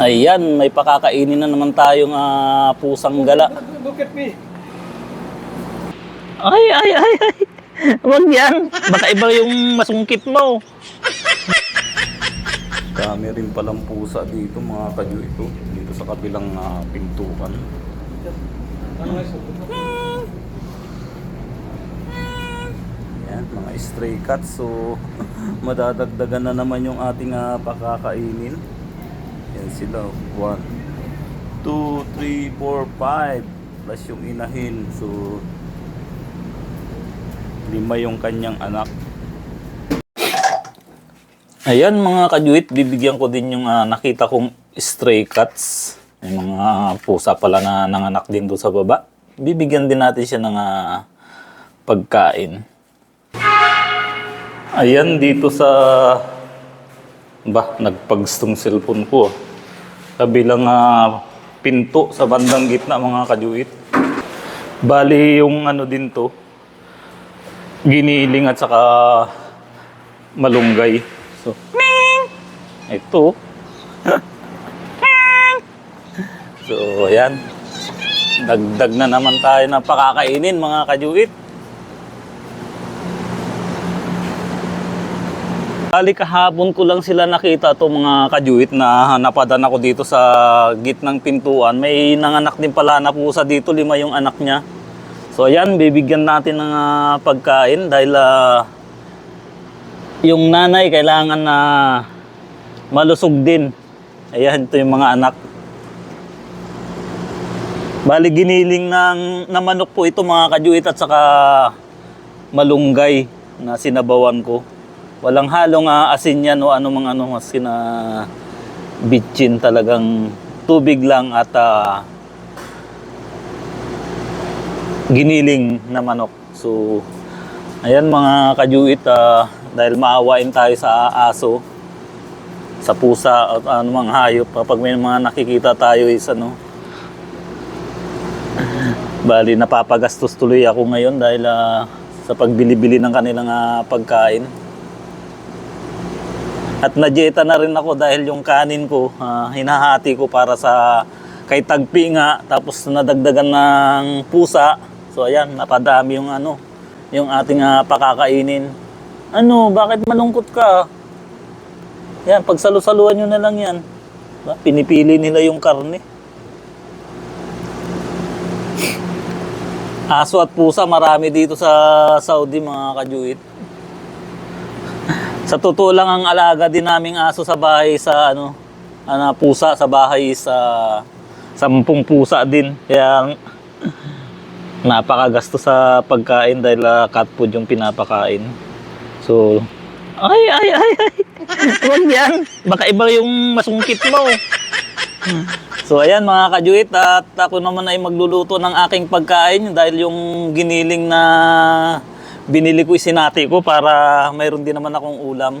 Ayan, may pakakainin na naman tayong ah, pusang gala. Look at me. Ay, ay, ay, ay. Huwag yan. Baka iba yung masungkit mo. Dami rin palang pusa dito mga kadyo ito. Dito sa kabilang ah, pintuan. Yan, mga stray cats. So, madadagdagan na naman yung ating ah, pakakainin. Yan sila. 1, 2, 3, 4, 5. Plus yung inahin. So, lima yung kanyang anak. Ayan mga kajuit, bibigyan ko din yung ah, nakita kong stray cats. May mga pusa pala na nanganak din doon sa baba. Bibigyan din natin siya ng ah, pagkain. Ayan dito sa... Ba, nagpagstong cellphone ko. ah. Kabilang ah, pinto sa bandang gitna mga kajuit. Bali yung ano din to, giniling at saka malunggay. So, ito. so, ayan. Dagdag na naman tayo ng pakakainin mga kajuit. Bali kahapon ko lang sila nakita to mga kajuit na napadan ako dito sa gitnang pintuan. May nanganak din pala na pusa dito, lima yung anak niya. So ayan, bibigyan natin ng ah, pagkain dahil ah, yung nanay kailangan na malusog din. Ayan, ito yung mga anak. Bali giniling ng na manok po ito mga kajuit at saka malunggay na sinabawan ko. Walang halong ah, asin yan o anumang ano mas na bitchin talagang tubig lang at ah, giniling na manok. So, ayan mga kajuit, ah, dahil maawain tayo sa aso, sa pusa at anumang hayop, kapag may mga nakikita tayo is ano, bali napapagastos tuloy ako ngayon dahil ah, sa pagbili-bili ng kanilang ah, pagkain. At najeta na rin ako dahil yung kanin ko, ah, hinahati ko para sa kay tagpi nga, tapos nadagdagan ng pusa. So ayan, napadami yung ano, yung ating ah, pakakainin. Ano, bakit malungkot ka? Yan, pagsalusaluan nyo na lang yan. Pinipili nila yung karne. Aso at pusa, marami dito sa Saudi mga kajuit. Sa totoo lang ang alaga din naming aso sa bahay sa ano, ano pusa sa bahay sa sampung pusa din. Kaya napakagasto sa pagkain dahil ah, cat food yung pinapakain. So, ay, ay, ay, ay. Huwag yan. Baka iba yung masungkit mo. So ayan mga kajuit at ako naman ay magluluto ng aking pagkain dahil yung giniling na binili ko isinati ko para mayroon din naman akong ulam.